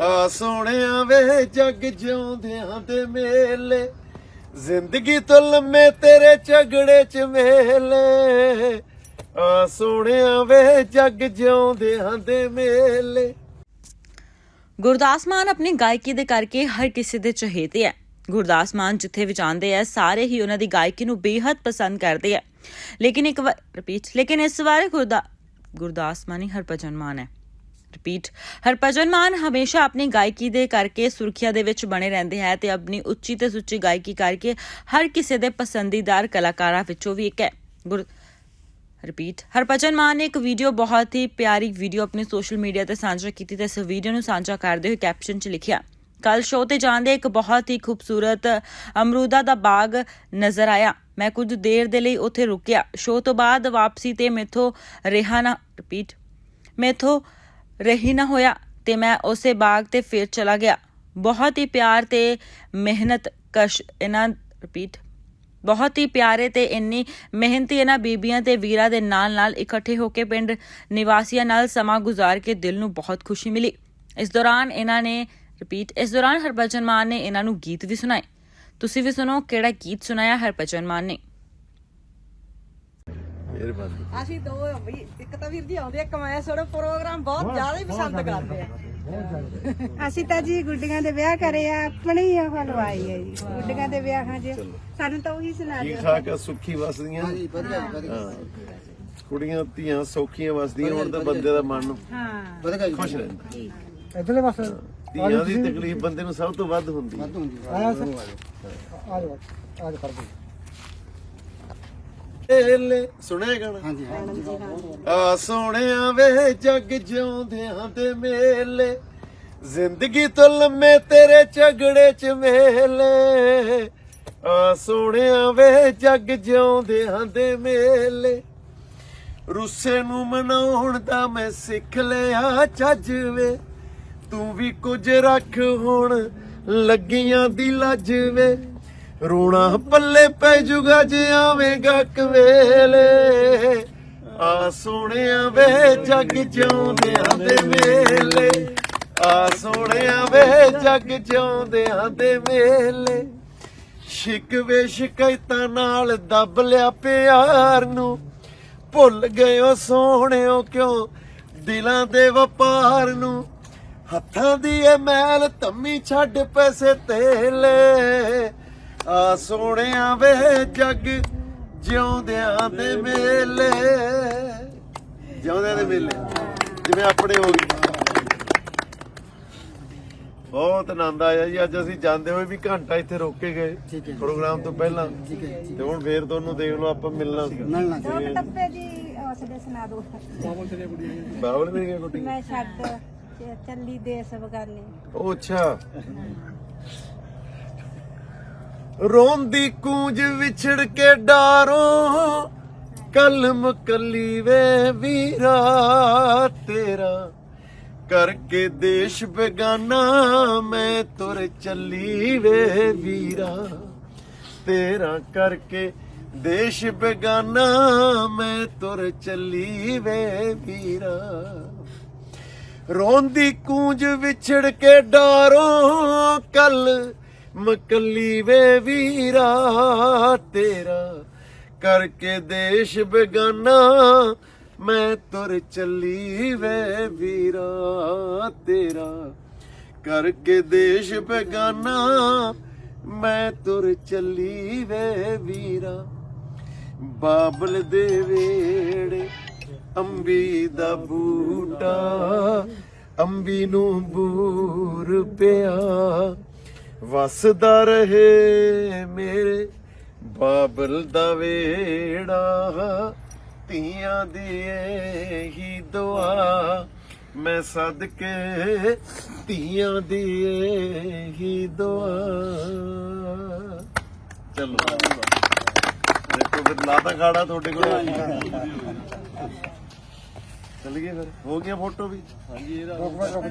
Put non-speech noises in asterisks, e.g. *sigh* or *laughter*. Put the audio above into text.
ਆ ਸੋਹਣਿਆ ਵੇ ਜੱਗ ਜਿਉਂਦਿਆਂ ਦੇ ਮੇਲੇ, ਜ਼ਿੰਦਗੀ ਤੋਂ ਲੰਮੇ ਤੇਰੇ ਝਗੜੇ ਚ ਮੇਲੇ ਆ ਸੋਹਣਿਆ ਵੇ ਜੱਗ ਜਿਉਂਦਿਆਂ ਦੇ ਮੇਲੇ। ਗੁਰਦਾਸ ਮਾਨ ਆਪਣੀ ਗਾਇਕੀ ਦੇ ਕਰਕੇ ਹਰ ਕਿਸੇ ਦੇ ਚਹੇਤੇ ਹੈ। ਗੁਰਦਾਸ ਮਾਨ ਜਿੱਥੇ ਵੀ ਜਾਂਦੇ ਆ, ਸਾਰੇ ਹੀ ਉਹਨਾਂ ਦੀ ਗਾਇਕੀ ਨੂੰ ਬੇਹੱਦ ਪਸੰਦ ਕਰਦੇ ਆ। ਲੇਕਿਨ ਇੱਕ ਵਾਰ ਰਿਪੀਟ ਲੇਕਿਨ ਇਸ ਵਾਰ ਗੁਰਦਾ, ਗੁਰਦਾਸ ਮਾਨ ਹੀ ਹਰਭਜਨ ਮਾਨ ਹੈ। ਰਿਪੀਟ ਹਰਭਜਨ ਮਾਨ ਹਮੇਸ਼ਾ ਆਪਣੀ ਗਾਇਕੀ ਦੇ ਕਰਕੇ ਸੁਰਖੀਆਂ ਦੇ ਵਿੱਚ ਬਣੇ ਰਹਿੰਦੇ ਹੈ ਤੇ ਆਪਣੀ ਉੱਚੀ ਤੇ ਸੁੱਚੀ ਗਾਇਕੀ ਕਰਕੇ ਹਰ ਕਿਸੇ ਦੇ ਪਸੰਦੀਦਾਰ ਕਲਾਕਾਰਾਂ ਵਿੱਚੋਂ ਵੀ ਇੱਕ ਹੈ। ਰਿਪੀਟ ਹਰਭਜਨ ਮਾਨ ਨੇ ਇੱਕ ਵੀਡੀਓ ਬਹੁਤ ਹੀ ਪਿਆਰੀ ਵੀਡੀਓ ਆਪਣੇ ਸੋਸ਼ਲ ਮੀਡੀਆ ਤੇ ਸਾਂਝਾ ਕੀਤੀ ਤੇ ਇਸ ਵੀਡੀਓ ਨੂੰ ਸਾਂਝਾ ਕਰਦੇ ਹੋਏ ਕੈਪਸ਼ਨ 'ਚ ਲਿਖਿਆ ਕੱਲ ਸ਼ੋਅ ਤੇ ਜਾਂਦੇ ਇੱਕ ਬਹੁਤ ਹੀ ਖੂਬਸੂਰਤ ਅਮਰੂਦਾ ਦਾ ਬਾਗ ਨਜ਼ਰ ਆਇਆ। ਮੈਂ ਕੁਝ ਦੇਰ ਦੇ ਲਈ ਉੱਥੇ ਰੁਕਿਆ। ਸ਼ੋਅ ਤੋਂ ਬਾਅਦ ਵਾਪਸੀ ਤੇ ਮੇਥੋਂ ਰਿਹਾ ਨਾ। ਰਿਪੀਟ ਮੈਥੋਂ ਰਹੀ ਨਾ ਹੋਇਆ ਤੇ ਮੈਂ ਉਸੇ ਬਾਗ ਤੇ ਫੇਰ ਚਲਾ ਗਿਆ। ਬਹੁਤ ਹੀ ਪਿਆਰ ਤੇ ਮਿਹਨਤ ਕਸ਼ ਇਹਨਾਂ ਰਿਪੀਟ ਬਹੁਤ ਹੀ ਪਿਆਰੇ ਤੇ ਇੰਨੀ ਮਿਹਨਤੀ ਇਹਨਾਂ ਬੀਬੀਆਂ ਤੇ ਵੀਰਾਂ ਦੇ ਨਾਲ-ਨਾਲ ਇਕੱਠੇ ਹੋ ਕੇ ਪਿੰਡ ਨਿਵਾਸੀਆਂ ਨਾਲ ਸਮਾਂ ਗੁਜ਼ਾਰ ਕੇ ਦਿਲ ਨੂੰ ਬਹੁਤ ਖੁਸ਼ੀ ਮਿਲੀ। ਇਸ ਦੌਰਾਨ ਇਹਨਾਂ ਨੇ ਰਿਪੀਟ ਇਸ ਦੌਰਾਨ ਹਰਭਜਨ ਮਾਨ ਨੇ ਇਹਨਾਂ ਨੂੰ ਗੀਤ ਵੀ ਸੁਣਾਏ। ਤੁਸੀਂ ਵੀ ਸੁਣੋ ਕਿਹੜਾ ਗੀਤ ਸੁਣਾਇਆ ਹਰਭਜਨ ਮਾਨ ਨੇ। ਮਿਹਰਬਾਨੀ। ਅਸੀਂ ਦੋ ਵੀ ਇੱਕ ਤਾਂ ਵੀਰ ਜੀ ਆਉਂਦੇ ਆ ਕਮਾਇਆ ਸੋੜਾ ਪ੍ਰੋਗਰਾਮ ਬਹੁਤ ਜ਼ਿਆਦਾ ਹੀ ਪਸੰਦ ਕਰਦੇ ਆ। *laughs* ਅਸੀਂ ਤਾਂ ਜੀ ਗੁੱਡੀਆਂ ਦੇ ਵਿਆਹ ਕਰੇ ਆ ਆਪਣੇ ਹੀ ਉਹ ਲਵਾਈ ਹੈ ਜੀ ਗੁੱਡੀਆਂ ਦੇ ਵਿਆਹਾਂ 'ਚ ਸਾਨੂੰ ਤਾਂ ਉਹੀ ਸੁਣਾ ਠੀਕ ਦਿਓ। ਠਾਕ ਸੁੱਖੀ ਵਸਦੀਆਂ। ਹਾਂ। ਕੁੜੀਆਂ ਧੀਆਂ ਸੌਖੀਆਂ ਵਸਦੀਆਂ ਹੁਣ ਤਾਂ ਬੰਦੇ ਦਾ ਮਨ ਹਾਂ। ਖੁਸ਼ ਰਹਿੰਦਾ। ਇਧਰਲੇ ਪਾਸੇ। ਧੀਆਂ ਦੀ ਤਕਲੀਫ ਬੰਦੇ ਨੂੰ ਸਭ ਤੋਂ ਵੱਧ ਹੁੰਦੀ ਹੈ। ਆਇਆ ਸਰ। ਆ ਜਾ ਆ ਜਾ ਕਰ ਦੇ ਏਲੇ ਸੁਣਿਆ ਗਾਣਾ? ਹਾਂਜੀ। ਆ ਸੋਹਣਿਆ ਵੇ ਜੱਗ ਜਿਉਂਦਿਆਂ ਦੇ ਮੇਲੇ ਜ਼ਿੰਦਗੀ ਤੋਂ ਲੰਮੇ ਤੇਰੇ ਝਗੜੇ ਚ ਮੇਲੇ। ਆ ਸੋਹਣਿਆ ਵੇ ਜੱਗ ਜਿਉਂਦਿਆਂ ਦੇ ਮੇਲੇ ਰੁੱਸੇ ਨੂੰ ਮਨਾਉਣ ਦਾ ਮੈਂ ਸਿੱਖ ਲਿਆ ਚੱਜ ਵੇ। ਤੂੰ ਵੀ ਕੁਝ ਰੱਖ ਹੁਣ ਲੱਗੀਆਂ ਦੀ ਲੱਜ ਵੇ। ਰੋਣਾ ਪੱਲੇ ਪੈ ਜੂਗਾ ਜੇ ਆਵੇਂਗਾ ਕਵੇਲੇ ਆ ਸੋਹਣਿਆ ਵੇ ਜੱਗ ਜਿਉਂਦਿਆਂ ਦੇ ਮੇਲੇ। ਆ ਸੋਹਣਿਆ ਵੇ ਜੱਗ ਜਿਉਂਦਿਆਂ ਦੇ ਮੇਲੇ। ਸ਼ਿਕਵੇ ਸ਼ਿਕਾਇਤਾਂ ਨਾਲ ਦੱਬ ਲਿਆ ਪਿਆਰ ਨੂੰ। ਭੁੱਲ ਗਇਓ ਸੋਹਣਿਓ ਕਿਉਂ ਦਿਲਾਂ ਦੇ ਵਪਾਰ ਨੂੰ? ਹੱਥਾਂ ਦੀ ਇਹ ਮੈਲ ਧੰਮੀ ਛੱਡ ਪੈਸੇ ਤੇਲੇ। ਆ ਸੋਹਣਿਆ ਵੇ ਜੱਗ ਜਿਉਂਦਿਆਂ ਦੇ ਮੇਲੇ। ਜਿਉਂਦਿਆਂ ਦੇ ਮੇਲੇ। ਜਿਵੇਂ ਆਪਣੇ ਹੋ ਗਏ। ਬਹੁਤ ਆਨੰਦ ਆਇਆ ਜੀ। ਅੱਜ ਅਸੀਂ ਜਾਂਦੇ ਹੋਏ ਵੀ ਘੰਟਾ ਇੱਥੇ ਰੋਕ ਕੇ ਗਏ ਪ੍ਰੋਗਰਾਮ ਤੋਂ ਪਹਿਲਾਂ। ਤੇ ਹੁਣ ਫੇਰ ਤੁਹਾਨੂੰ ਦੇਖ ਲਓ ਆਪਾਂ ਮਿਲਣਾ ਸੀ। ਦੋ ਕੁ ਟੱਪੇ ਜੀ ਉਸਦੇ ਸੁਣਾ ਦਿਓ ਬਾਵਲ ਮੇਰੀ ਗਿਆ ਗੁੱਡੀ ਮੈਂ ਛੱਡ ਚੱਲੀ ਦੇਸ ਬਗਾਨੇ ਉਹ ਅੱਛਾ। ਰੋਂਦੀ ਕੂੰਜ ਵਿਛੜ ਕੇ ਡਾਰੋ, ਕਲਮ ਕੱਲੀ ਵੇ ਵੀਰਾ ਤੇਰਾ। ਕਰਕੇ ਦੇਸ਼ ਬੇਗਾਨਾ, ਮੈਂ ਤੁਰ ਚੱਲੀ ਵੇ ਵੀਰਾ। ਤੇਰਾ ਕਰਕੇ ਦੇਸ਼ ਬੇਗਾਨਾ, ਮੈਂ ਤੁਰ ਚੱਲੀ ਵੇ ਵੀਰਾ। ਰੋਂਦੀ ਕੂੰਜ ਵਿਛੜ ਕੇ ਡਾਰੋ, ਕੱਲ ਮਕੱਲੀ ਵੇ ਵੀਰਾ ਤੇਰਾ ਕਰਕੇ ਦੇਸ਼ ਬੇਗਾਨਾ, ਮੈਂ ਤੁਰ ਚੱਲੀ ਵੇ ਵੀਰਾ ਤੇਰਾ ਕਰਕੇ ਦੇਸ਼ ਬੇਗਾਨਾ, ਮੈਂ ਤੁਰ ਚੱਲੀ ਵੇ ਵੀਰਾ। ਬਾਬਲ ਦੇ ਵੇੜੇ ਅੰਬੀ ਦਾ ਬੂਟਾ, ਅੰਬੀ ਨੂੰ ਬੂਰ ਪਿਆ। ਵਸਦਾ ਰਹੇ ਮੇਰੇ ਬਾਬਲ ਦਾ ਵੇੜਾ, ਧੀਆਂ ਦੀ ਹੀ ਦੁਆ। ਮੈਂ ਸਦਕੇ ਧੀਆਂ ਦੀ ਹੀ ਦੁਆ। ਚਲੋ। ਦੇਖੋ ਫਿਰ ਲਾਤਾ ਗਾੜਾ ਤੁਹਾਡੇ ਕੋਲ ਚੱਲ ਗਏ ਫਿਰ। ਹੋ ਗਿਆ ਫੋਟੋ ਵੀ? ਹਾਂਜੀ, ਇਹਦਾ